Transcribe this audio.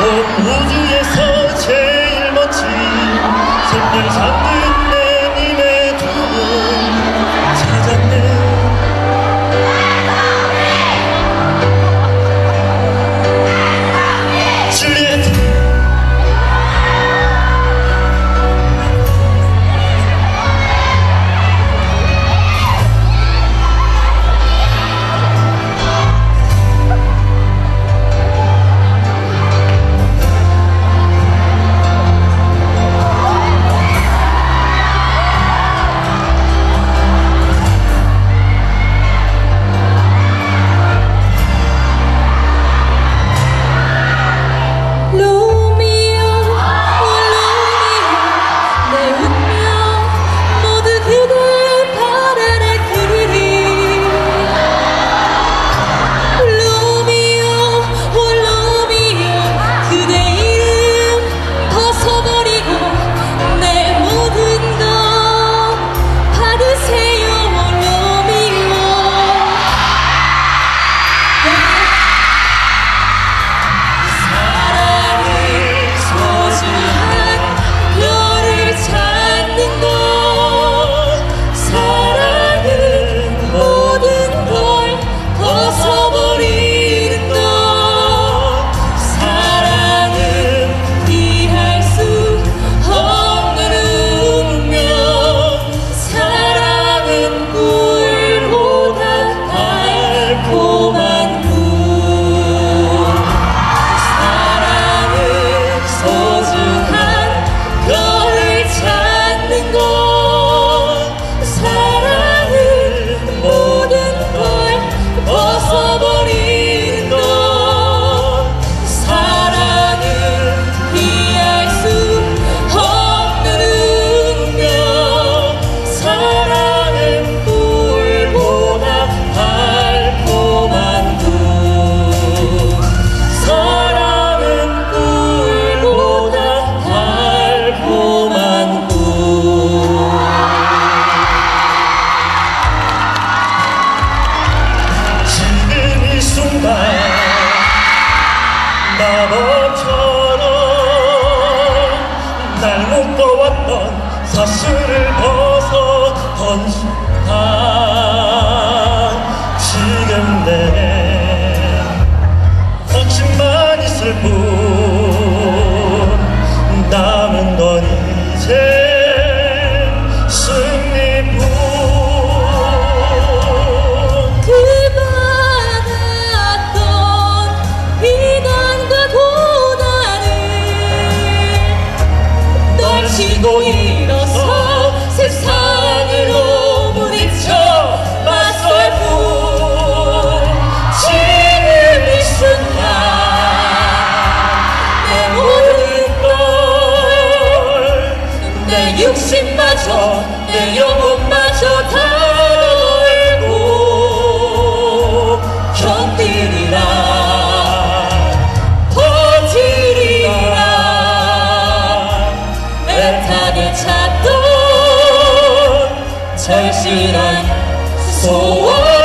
온 우주에서 제일 멋진 생명 잡는 사실을 벗어 던지 육신마저 내 영혼마저 다 널고 견디리라 버티리라 애타게 찾던 절실한 소원.